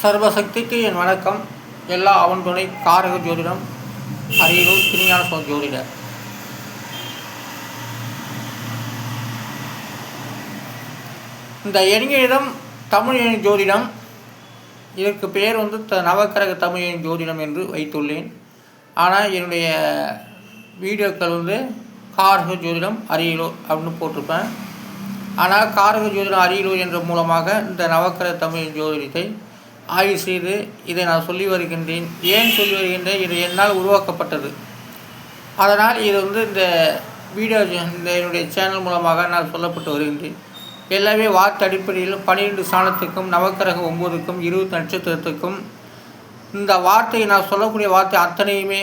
சர்வசக்திக்கு என் வணக்கம். எல்லா அவன் துணை காரக ஜோதிடம் அரியலூர் திருஞான சுவாமி ஜோதிடர். இந்த எண்களிடம் தமிழ் எண் ஜோதிடம். இதற்கு பெயர் வந்து த நவக்கிரக தமிழ் எண் ஜோதிடம் என்று வைத்துள்ளேன். ஆனால் என்னுடைய வீடியோக்கள் வந்து காரக ஜோதிடம் அரியலூர் அப்படின்னு போட்டிருப்பேன். ஆனால் காரக ஜோதிடம் அரியலூர் என்ற மூலமாக இந்த நவக்கிரக தமிழ் ஜோதிடத்தை ஆய்வு செய்து இதை நான் சொல்லி வருகின்றேன். ஏன் சொல்லி வருகின்றேன்? இது என்னால் உருவாக்கப்பட்டது. அதனால் இது வந்து இந்த வீடியோ இந்த என்னுடைய சேனல் மூலமாக நான் சொல்லப்பட்டு வருகின்றேன். எல்லாமே வார்த்தை அடிப்படையில் பன்னிரெண்டு ஸ்தானத்துக்கும் நவக்கிரகம் ஒம்போதுக்கும் இருபது நட்சத்திரத்துக்கும் இந்த வார்த்தையை நான் சொல்லக்கூடிய வார்த்தை அத்தனையுமே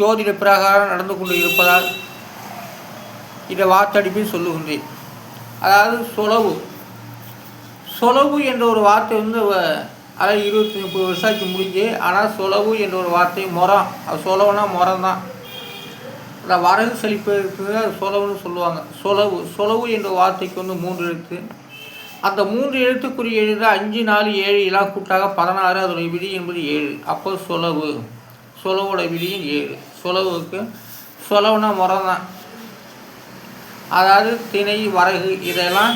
ஜோதிட பிரகாரம் நடந்து கொண்டு இருப்பதால் இதை வார்த்தடிப்பில் சொல்லுகின்றேன். அதாவது சுலவு. சொலவு என்ற ஒரு வார்த்தை வந்து அதாவது இருபத்தி முப்பது வருஷாச்சு முடிஞ்சு ஆனால் சொலவு என்ற ஒரு வார்த்தை முறம் அது சொலவுனா முறம் தான் அந்த வரகு செழிப்பதற்கு சொலவுன்னு சொல்லுவாங்க. சொலவு சொலவு என்ற வார்த்தைக்கு வந்து மூன்று எழுத்து. அந்த மூன்று எழுத்துக்குரிய எழுத அஞ்சு நாலு ஏழு இலா கூட்டாக பதினாறு அதோடைய விதி என்பது ஏழு. அப்போ சொலவு. சொலவோட விதியும் ஏழு. சொலவுக்கு சொலவுனா முறம் தான் அதாவது திணை வரகு இதெல்லாம்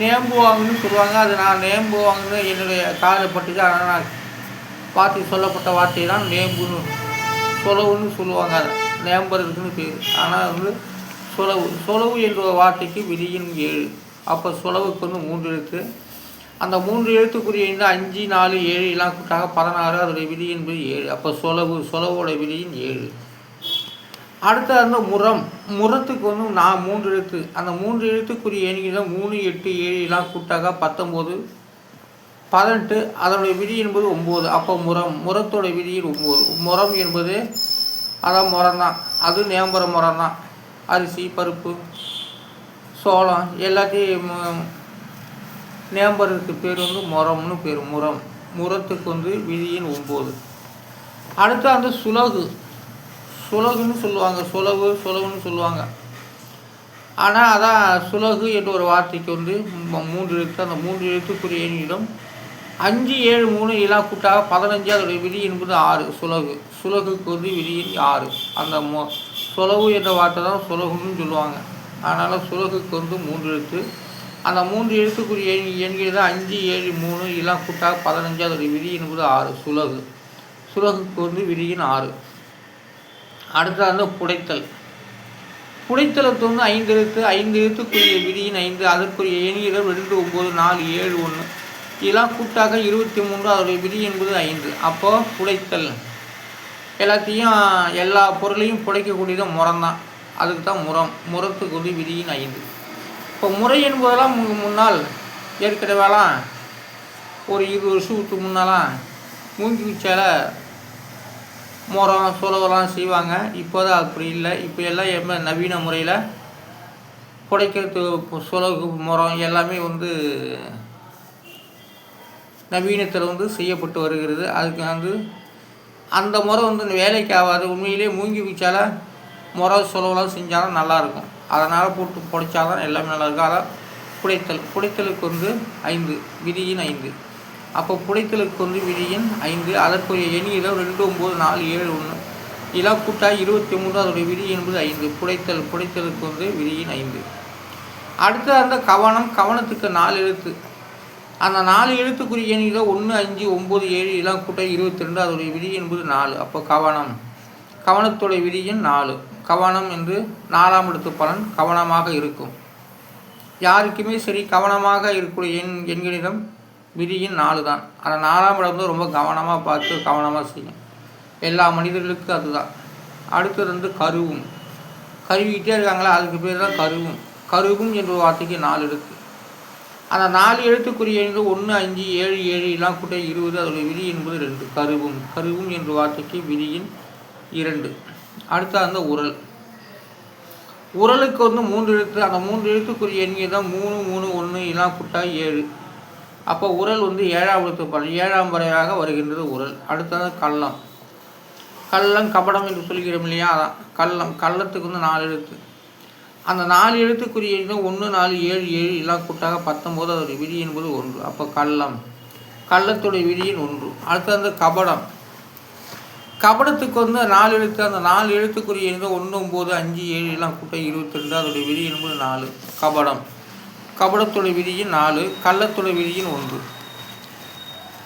நேம்பு நேம்புவாங்கன்னு சொல்லுவாங்க. அது நான் நேம்பு நேம்புவாங்கன்னு என்னுடைய காதில் பட்டுச்சு. அதனால் நான் வார்த்தை சொல்லப்பட்ட வார்த்தை தான் நேம்புன்னு சொலவுன்னு சொல்லுவாங்க. அதை இருக்குன்னு பேர். ஆனால் வந்து சொலவு. சொலவு என்ற வார்த்தைக்கு விதியின் ஏழு. அப்போ சொலவுக்கு வந்து மூன்று எழுத்து. அந்த மூன்று எழுத்துக்குரிய இந்த அஞ்சு நாலு ஏழு எல்லாம் கூட்டாக பதினாறு அதோடைய விதி என்பது ஏழு. அப்போ சொலவு சொலவோட விதியின் ஏழு. அடுத்து அந்த முரம் முரத்துக்கு வந்து நான் மூன்று எழுத்து. அந்த மூன்று எழுத்துக்குரிய எண்ணிக்கை தான் மூணு எட்டு ஏழு எல்லாம் கூட்டாக பத்தொம்போது பதினெட்டு அதனுடைய விதி என்பது ஒம்பது. அப்போ முரம் முரத்தோட விதியில் ஒம்பது. முரம் என்பது அதான் முரம் தான் அது நேம்பர முரம் தான் அரிசி பருப்பு சோளம் எல்லாத்தையும் நேம்பரத்துக்கு பேர் வந்து முரம்னு பேர் முரம் முரத்துக்கு வந்து விதியின் ஒம்பது. அடுத்து அந்த சுலகு. சுலகுன்னு சொல்லுவாங்க சுலகு சுலகுன்னு சொல்லுவாங்க. ஆனால் அதான் சுலகு என்ற ஒரு வார்த்தைக்கு வந்து மூன்று எழுத்து அந்த மூன்று எழுத்துக்குரிய எண்ணிடம் அஞ்சு ஏழு மூணு இலா கூட்டாக பதினஞ்சு அதோடைய விதி என்பது ஆறு சுலகு. சுலகுக்கு வந்து விதி ஆறு. அந்த மொ சுலகு என்ற வார்த்தை தான் சுலகுன்னு சொல்லுவாங்க. அதனால் சுலகுக்கு வந்து மூன்று எழுத்து. அந்த மூன்று எழுத்துக்குரிய எண் அஞ்சு ஏழு மூணு இலா கூட்டாக பதினஞ்சு அதோடைய விதி என்பது ஆறு சுலகு. சுலகுக்கு வந்து விதியின் ஆறு. அடுத்தது வந்து புடைத்தல். புடைத்தலை வந்து ஐந்து எழுத்து ஐந்து எழுத்துக்குரிய விதியின் ஐந்து அதற்குரிய எண்ணிடம் ரெண்டு ஒம்பது நாலு ஏழு ஒன்று இதெல்லாம் கூட்டாக இருபத்தி மூன்று அதோடைய விதி என்பது ஐந்து. அப்போ புடைத்தல். எல்லாத்தையும் எல்லா பொருளையும் புடைக்கக்கூடியது முறம் தான் அதுக்கு தான் முறம் முறத்துக்கு வந்து விதியின் ஐந்து. இப்போ முறை என்பதெல்லாம் மு- முன்னால் ஏற்கனவேலாம் ஒரு இருபது வருஷத்துக்கு முன்னாலாம் மூங்கி குச்சியால் முறம் சுலவெல்லாம் செய்வாங்க. இப்போ தான் அப்படி இல்லை. இப்போ எல்லாம் எம்ம நவீன முறையில் புடைக்கிறதுக்கு சுலகு முறம் எல்லாமே வந்து நவீனத்தில் வந்து செய்யப்பட்டு வருகிறது. அதுக்கு வந்து அந்த முறை வந்து வேலைக்கு ஆகாது. உண்மையிலே மூங்கி குச்சால முறை சுலவெல்லாம் செஞ்சாலும் நல்லாயிருக்கும். அதனால் போட்டு புடைச்சாதான் எல்லாமே நல்லாயிருக்கும். அதான் புடைத்தல். புடைத்தலுக்கு வந்து ஐந்து விதியின் ஐந்து. அப்போ புடைத்தலுக்கு வந்து விதியின் ஐந்து அதற்குரிய எண்ணியிடம் ரெண்டு ஒம்பது நாலு ஏழு ஒன்று. இலா கூட்டாய் இருபத்தி மூன்று அதோடைய விதி என்பது ஐந்து. புடைத்தல் புடைத்தலுக்கு வந்து விதியின் ஐந்து. அடுத்து அந்த கவனம் கவனத்துக்கு நாலு எழுத்து. அந்த நாலு எழுத்துக்குரிய எண்ணிக்கை ஒன்று அஞ்சு ஒம்பது ஏழு இலாம் கூட்ட இருபத்தி ரெண்டு அதோடைய விதி என்பது நாலு. அப்போ கவனம். கவனத்துடைய விதியின் நாலு. கவனம் என்று நாலாம் எழுத்து பலன் கவனமாக இருக்கும். யாருக்குமே சரி கவனமாக இருக்கக்கூடிய எண் எண்களிடம் விதியின் நாலு தான் அந்த நாலாம் இடம் வந்து ரொம்ப கவனமாக பார்த்து கவனமாக செய்யும். எல்லா மனிதர்களுக்கும் அதுதான். அடுத்தது வந்து கருவும். கருவிக்கிட்டே இருக்காங்களா அதுக்கு பேர் தான் கருவும். கருவும் என்ற வார்த்தைக்கு நாலு எழுத்து அந்த நாலு எழுத்துக்குரிய எண்கள் ஒன்று அஞ்சு ஏழு ஏழு எல்லாம் கூட்ட இருபது அதோடைய விதி என்பது ரெண்டு. கருவும். கருவும் என்ற வார்த்தைக்கு விதியின் இரண்டு. அடுத்தது அந்த உரல். உரலுக்கு வந்து மூன்று எழுத்து அந்த மூன்று எழுத்துக்குரிய எண்ணிக்கை தான் மூணு மூணு ஒன்று எல்லாம் கூட்டா ஏழு. அப்போ உரல் வந்து ஏழாம் எழுத்து பலன் ஏழாம் முறையாக வருகின்றது உரல். அடுத்தது கள்ளம். கள்ளம் கபடம் என்று சொல்கிறோம் இல்லையா? அதான். கள்ளம் கள்ளத்துக்கு வந்து நாலு எழுத்து. அந்த நாலு எழுத்துக்குரிய ஒன்று நாலு ஏழு ஏழு எல்லாம் கூட்டாக பத்தொம்போது அதோடைய விதி என்பது ஒன்று. அப்போ கள்ளம். கள்ளத்துடைய விதியின் ஒன்று. அடுத்தது வந்து கபடம். கபடத்துக்கு வந்து நாலு எழுத்து. அந்த நாலு எழுத்துக்குரிய ஒன்று ஒம்பது அஞ்சு ஏழு எல்லாம் கூட்ட இருபத்தி ரெண்டு. அதோடைய விதி என்பது நாலு. கபடம். கபடத்துடைய விதியின் நாலு கள்ளத்துடைய விதியின் ஒன்று.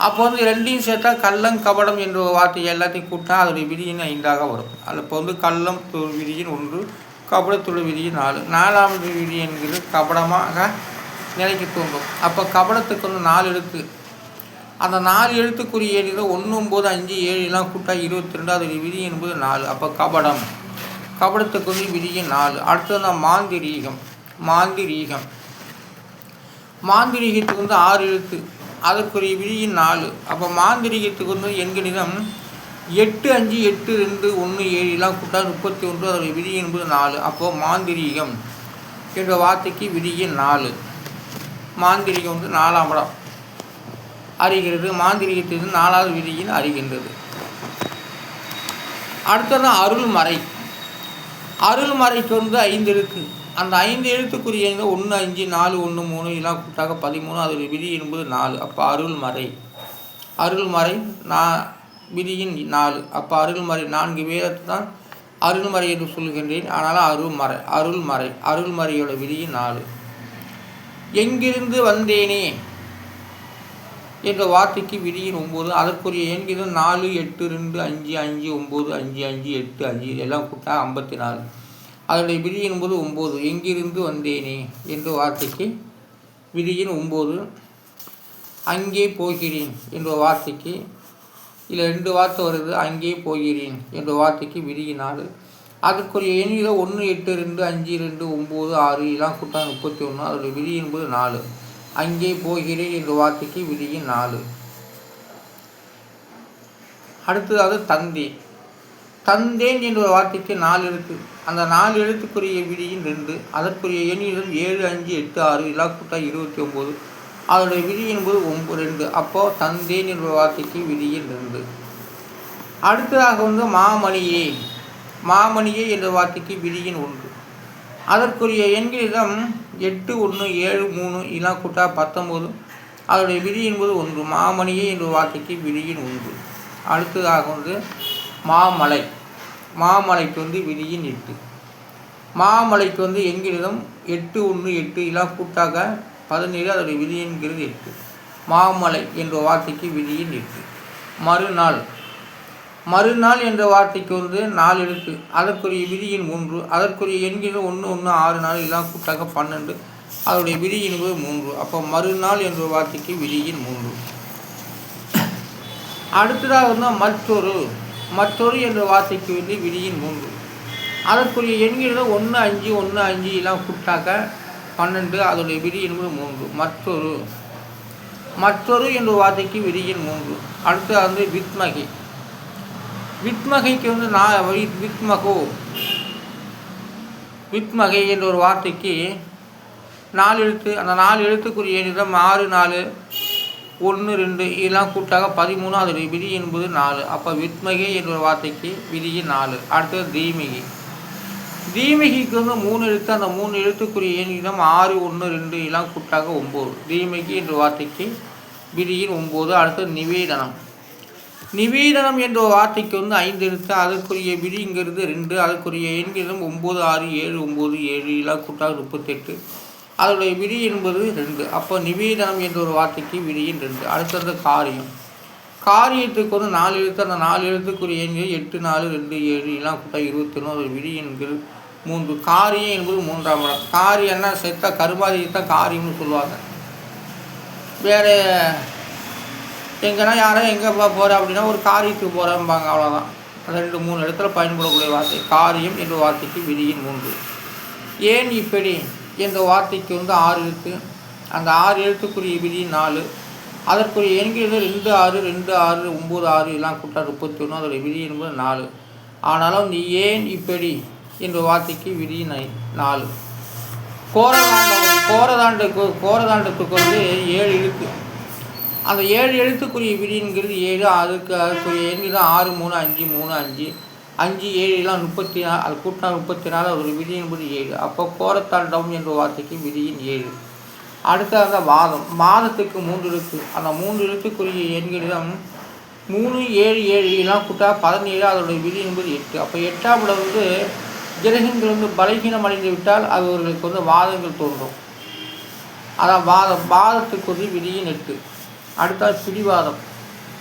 அப்போ வந்து ரெண்டையும் சேர்த்தா கள்ளம் கபடம் என்ற வார்த்தை எல்லாத்தையும் கூட்டினா அதோடைய விதியின் ஐந்தாக வரும். அது இப்போ வந்து கள்ளம் விதியின் ஒன்று கபடத்துடைய விதியின் நாலு. நாலாவது விதி என்கிறது கபடமாக நிலைக்கு தோன்றும். அப்போ கபடத்துக்கு வந்து நாலு எழுத்து. அந்த நாலு எழுத்துக்குரிய எண்ணில் ஒன்று ஒம்பது அஞ்சு ஏழுலாம் கூட்டா இருபத்தி ரெண்டு. அதோடைய விதி என்பது நாலு. அப்போ கபடம். கபடத்துக்கு வந்து விதியின் நாலு. அடுத்தது தான் மாந்திரீகம். மாந்திரீகம். மாந்திரீகத்துக்கு வந்து ஆறு எழுத்து. அதற்குரிய விதியின் நாலு. அப்போ மாந்திரிகத்துக்கு வந்து எண்கணிதம் எட்டு அஞ்சு எட்டு ரெண்டு ஒன்று ஏழுலாம் கூட்டா முப்பத்தி ஒன்று அதோடைய விதி என்பது நாலு. அப்போது மாந்திரீகம் என்ற வார்த்தைக்கு விதியின் நாலு. மாந்திரிகம் வந்து நாலாம் படம் அறிகிறது. மாந்திரிகத்திலிருந்து நாலாவது விதியின் அறிகின்றது. அடுத்ததான் அருள்மறை. அருள்மறைக்கு வந்து ஐந்து எழுத்து அந்த ஐந்து எழுத்துக்குரிய ஒன்று அஞ்சு நாலு ஒன்று மூணு இதெல்லாம் கூட்டாக பதிமூணு அதோடைய விதி என்பது நாலு. அப்போ அருள்மறை. அருள்மறை நான் விதியின் நாலு. அப்போ அருள்மறை நான்கு வேதத்தை தான் அருள்மறை என்று சொல்கின்றேன். ஆனால் அருள்மறை அருள்மறை அருள்மறையோட விதியின் நாலு. எங்கிருந்து வந்தேனே என்ற வார்த்தைக்கு விதியின் ஒம்பது அதற்குரிய எண்கிறது நாலு எட்டு ரெண்டு அஞ்சு அஞ்சு ஒம்பது அஞ்சு அஞ்சு எட்டு அஞ்சு. எல்லாம் கூட்டா ஐம்பத்தி நாலு. அதனுடைய விதி என்பது ஒம்பது. எங்கிருந்து வந்தேனே என்ற வார்த்தைக்கு விதியின் ஒம்பது. அங்கே போகிறேன் என்ற வார்த்தைக்கு இல்லை ரெண்டு வார்த்தை வருது. அங்கே போகிறேன் என்ற வார்த்தைக்கு விதியின் நாலு. அதற்குரிய எண்ணில் ஒன்று எட்டு ரெண்டு அஞ்சு ரெண்டு ஒம்பது ஆறு இதெல்லாம் கூட்டாங்க முப்பத்தி ஒன்று. அதோடைய விதி என்பது நாலு. அங்கே போகிறேன் என்ற வார்த்தைக்கு விதியின் நாலு. அடுத்ததாவது தந்தி. தந்தேன் என்ற வார்த்தைக்கு நாலு எழுத்து. அந்த நாலு எழுத்துக்குரிய விதியின் ரெண்டு அதற்குரிய எண்ணிலும் ஏழு அஞ்சு எட்டு ஆறு இலாக்கூட்டா இருபத்தி ஒம்பது அதனுடைய விதி என்பது ஒம்பது ரெண்டு. அப்போது தந்தேன் என்ற வார்த்தைக்கு விதியின் ரெண்டு. அடுத்ததாக வந்து மாமணியே. மாமணியே என்ற வார்த்தைக்கு விதியின் ஒன்று. அதற்குரிய எண்களிடம் எட்டு ஒன்று ஏழு மூணு இலா கூட்டா பத்தொம்போது. அதனுடைய விதி என்பது ஒன்று. மாமணியே என்ற வார்த்தைக்கு விதியின் ஒன்று. அடுத்ததாக வந்து மாமலை. மாமலைக்கு வந்து விதியின் எட்டு. மாமலைக்கு வந்து எங்கிருந்தும் எட்டு ஒன்று எட்டு இலா கூட்டாக பதினேழு அதனுடைய விதி என்கிறது எட்டு. மாமலை என்ற வார்த்தைக்கு விதியின் எட்டு. மறுநாள். மறுநாள் என்ற வார்த்தைக்கு வந்து நாலு எழுத்து அதற்குரிய விதியின் மூன்று அதற்குரிய எண்கிற ஒன்று ஒன்று ஆறு நாள் இதெல்லாம் கூட்டாக பன்னெண்டு அதனுடைய விதி என்பது மூன்று. அப்போ மறுநாள் என்ற வார்த்தைக்கு விதியின் மூன்று. அடுத்ததாக வந்து மற்றொரு மற்றொரு என்ற வார்த்தைக்கு வந்து விதியின் மூன்று. அதற்குரிய எண்கிறது ஒன்று அஞ்சு ஒன்று அஞ்சு எல்லாம் கூட்டாக பன்னெண்டு அதனுடைய விதி என்பது மூன்று. மற்றொரு மற்றொரு என்ற வார்த்தைக்கு விதியின் மூன்று. அடுத்து வந்து வித்மகி. வித்மகைக்கு வந்து நான் வித்மகோ. வித்மகை என்ற ஒரு வார்த்தைக்கு நாலு எழுத்து அந்த நாலு எழுத்துக்குரிய ஆறு நாலு ஒன்று ரெண்டு இதெல்லாம் கூட்டாக பதிமூணு அதோடைய விதி என்பது நாலு. அப்போ வித்மகி என்ற வார்த்தைக்கு விதியின் நாலு. அடுத்தது தீமிகி. தீமிகிக்கு வந்து மூணு எழுத்து. அந்த மூணு எழுத்துக்குரிய எண்ணிடம் ஆறு ஒன்று ரெண்டு இதெல்லாம் கூட்டாக ஒம்பது. தீமிகி என்ற வார்த்தைக்கு விதியின் ஒம்பது. அடுத்தது நிவேதனம். நிவேதனம் என்ற வார்த்தைக்கு வந்து ஐந்து எழுத்து. அதற்குரிய விதிங்கிறது ரெண்டு. அதற்குரிய எண்களும் ஒம்பது ஆறு ஏழு ஒம்பது ஏழு இதெல்லாம் கூட்டாக முப்பத்தெட்டு. அதனுடைய விதி என்பது ரெண்டு. அப்போ நிவேதனம் என்ற ஒரு வார்த்தைக்கு விதியின் ரெண்டு. அடுத்தது காரியம். காரியத்துக்கு வந்து நாலு எழுத்து அந்த நாலு எழுத்துக்குரிய எண்கள் எட்டு நாலு ரெண்டு ஏழு எல்லாம் கூட்டா இருபத்தி ஒன்று ஒரு விதி எண்கள் மூன்று. காரியம் என்பது மூன்றாம் இடம் காரியம்னா செத்த கருமாதிரி தான் காரியம்னு சொல்லுவாங்க. வேறு எங்கன்னா யாரோ எங்கே போகிறேன் அப்படின்னா ஒரு காரியத்துக்கு போகிறேன்பாங்க அவ்வளோதான் ரெண்டு மூணு இடத்துல பயன்படக்கூடிய வார்த்தை. காரியம் என்ற வார்த்தைக்கு விதியின் மூன்று. ஏன் இப்படி? என்ற வார்த்தைக்கு வந்து ஆறு எழுத்து. அந்த ஆறு எழுத்துக்குரிய விதி நாலு. அதற்குரிய எண்கிறது ரெண்டு ஆறு ரெண்டு ஆறு ஒம்பது ஆறு எல்லாம் கூட்டா முப்பத்தி ஒன்று அதோடைய விதி என்பது நாலு. ஆனாலும் நீ ஏன் இப்படி? என்ற வார்த்தைக்கு விதி நாலு. கோரதாண்டம் கோரதாண்டுக்கு கோரதாண்டத்துக்கு வந்து ஏழு எழுத்து. அந்த ஏழு எழுத்துக்குரிய விதிங்கிறது ஏழு. அதுக்கு அதுக்குரிய எண்கிறது ஆறு மூணு அஞ்சு மூணு அஞ்சு. அஞ்சு ஏழுலாம் முப்பத்தி நாலு அது கூட்டினா முப்பத்தி நாலு ஒரு விதி என்பது ஏழு. அப்போ டவுன் என்ற வார்த்தைக்கு விதியின் ஏழு. அடுத்த அந்த வாதம் மாதத்துக்கு மூன்று எழுத்து அந்த மூன்று எழுத்துக்குரிய எண்களிடம் மூணு ஏழு ஏழு எல்லாம் கூட்டா பதினேழு அதோடைய விதி என்பது எட்டு. அப்போ எட்டாம் இடம் வந்து கிரகங்கள் வந்து பலகீனம் அடைந்து விட்டால் அவர்களுக்கு வந்து வாதங்கள் தோன்றும். அதான் வாதம். வாதத்துக்கு விதியின் எட்டு. அடுத்தா பிடிவாதம்.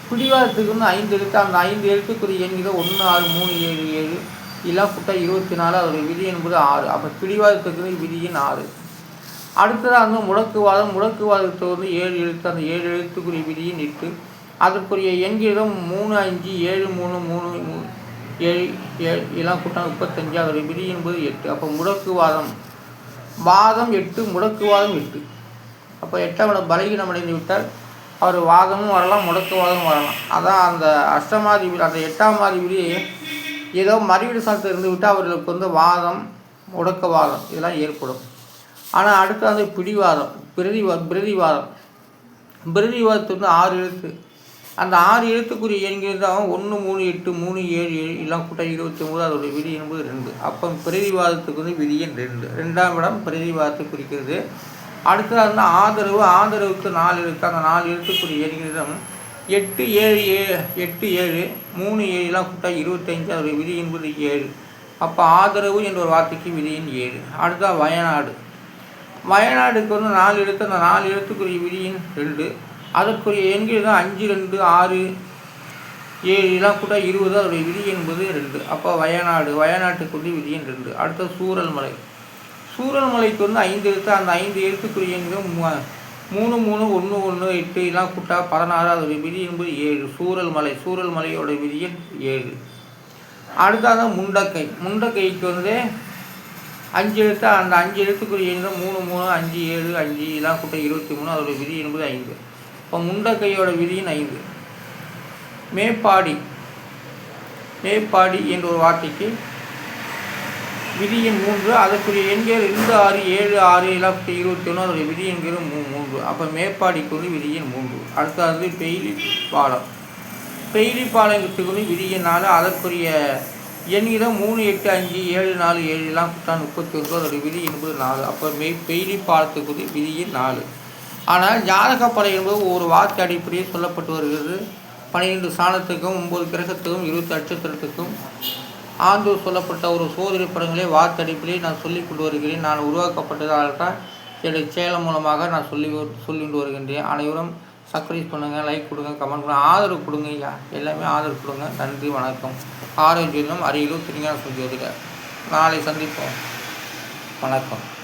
பிடிவாதத்துக்கு வந்து ஐந்து எழுத்து அந்த ஐந்து எழுத்துக்குரிய எண்கிற ஒன்று ஆறு மூணு ஏழு ஏழு. எல்லாம் கூட்டா இருபத்தி நாலு அதோடைய விதி என்பது ஆறு. அப்போ பிடிவாதத்துக்கு வந்து விதியின் ஆறு. அடுத்ததாக வந்து முடக்குவாதம். முடக்குவாதத்தை வந்து ஏழு எழுத்து அந்த ஏழு எழுத்துக்குரிய விதியின் எட்டு. அதற்குரிய எண்கிடம் மூணு அஞ்சு ஏழு மூணு மூணு மூணு ஏழு ஏழு. இதெல்லாம் கூட்டம் முப்பத்தஞ்சு அதோடைய விதி என்பது எட்டு. அப்போ முடக்குவாதம். வாதம் எட்டு முடக்குவாதம் எட்டு. அப்போ எட்டாவது இடம் பலகீனம் அடைந்து விட்டால் அவர் வாதமும் வரலாம் முடக்குவாதமும் வரலாம். அதான் அந்த அஷ்டமாதிபதி அந்த எட்டாம் அதிபதி ஏதோ மறுவீடு சார்ந்து இருந்து விட்டு அவர்களுக்கு வந்து வாதம் முடக்கவாதம் இதெல்லாம் ஏற்படும். ஆனால் அடுத்து வந்து பிடிவாதம் பிரதிவா பிரதிவாதம். பிரதிவாதத்து வந்து ஆறு எழுத்து. அந்த ஆறு எழுத்துக்குரிய எண்கள் தான் ஒன்று மூணு எட்டு மூணு ஏழு ஏழு எல்லாம் கூட்டம் இருபத்தி ஒம்பது அதோடைய விதி என்பது ரெண்டு. அப்போ பிரதிவாதத்துக்கு வந்து விதியின் ரெண்டு. ரெண்டாம் இடம் பிரதிவாதத்தை குறிக்கிறது. அடுத்ததாக வந்து ஆதரவு ஆதரவுக்கு நாலு இருக்குது அந்த நாலு எழுத்துக்குரிய எண்களிடம் எட்டு ஏழு ஏழு எட்டு ஏழு மூணு ஏழுலாம் கூட்டா இருபத்தஞ்சு அதோடைய விதி என்பது ஏழு. அப்போ ஆதரவு என்ற ஒரு வார்த்தைக்கு விதியின் ஏழு. அடுத்ததாக வயநாடு. வயநாடுக்கு வந்து நாலு எழுத்து அந்த நாலு எழுத்துக்குரிய விதியின் ரெண்டு. அதற்குரிய எண்கள் தான் அஞ்சு ரெண்டு ஆறு ஏழு எல்லாம் கூட இருபது அதோடைய விதி என்பது ரெண்டு. அப்போ வயநாடு வயநாட்டுக்குரிய விதியின் ரெண்டு. அடுத்தது சூரல்மலை சூரன்மலைக்கு சூரல் மலைக்கு வந்து ஐந்து எழுத்து அந்த ஐந்து எழுத்துக்குரிய மூணு மூணு ஒன்று ஒன்று எட்டு எல்லாம் கூட்டா பதினாறு அதோடைய விதி என்பது ஏழு. சூரல் மலை சூரல் மலையோட விதியில் ஏழு. அடுத்தது முண்டக்கை. முண்டக்கைக்கு வந்து அஞ்சு எழுத்து அந்த அஞ்சு எழுத்துக்குரிய எண்கள் மூணு மூணு அஞ்சு ஏழு அஞ்சு எல்லாம் கூட்ட இருபத்தி மூணு அதோடைய விதி என்பது ஐந்து. இப்போ முண்டக்கையோட விதியின் ஐந்து. மேப்பாடி. மேப்பாடி என்ற ஒரு வார்த்தைக்கு விதியின் மூன்று அதற்குரிய எண்கள் ரெண்டு ஆறு ஏழு ஆறு இலக்கு இருபத்தி ஒன்று அதோடைய விதி என்கிற மூ மூன்று. அப்போ மேற்பாடி கொண்டு விதி விதியின் மூன்று. அடுத்தது பெயிலி பாலம். பெய்லி பாலத்துக்கு விதி விதியின் நாலு அதற்குரிய எண்ணிடம் மூணு எட்டு அஞ்சு ஏழு நாலு ஏழு எல்லாம் குட்டான் முப்பத்தி ஒன்று அதோடைய விதி என்பது நாலு. அப்போ மெய் பெயிலி பாலத்துக்குரிய விதி விதியின் நாலு. ஆனால் ஜாதகப்படை என்பது ஒரு வார்த்தை அடிப்படையில் சொல்லப்பட்டு வருகிறது. பன்னிரெண்டு சாணத்துக்கும் ஒம்பது கிரகத்துக்கும் இருபத்தி நட்சத்திரத்துக்கும் ஆந்தூர் சொல்லப்பட்ட ஒரு சோதனை படங்களே வார்த்தடிப்பிலே நான் சொல்லி கொண்டு வருகிறேன். நான் உருவாக்கப்பட்டதால் தான் என்னுடைய சேலம் மூலமாக நான் சொல்லி சொல்லிட்டு வருகின்றேன். அனைவரும் சப்ஸ்கிரைப் பண்ணுங்கள் லைக் கொடுங்க கமெண்ட் பண்ணுங்கள் ஆதரவு கொடுங்க ஐயா. எல்லாமே ஆதரவு கொடுங்க. நன்றி வணக்கம். ஆரோக்கியம் அரியலூர் திருஞான சொல்லி நாளை சந்திப்போம். வணக்கம்.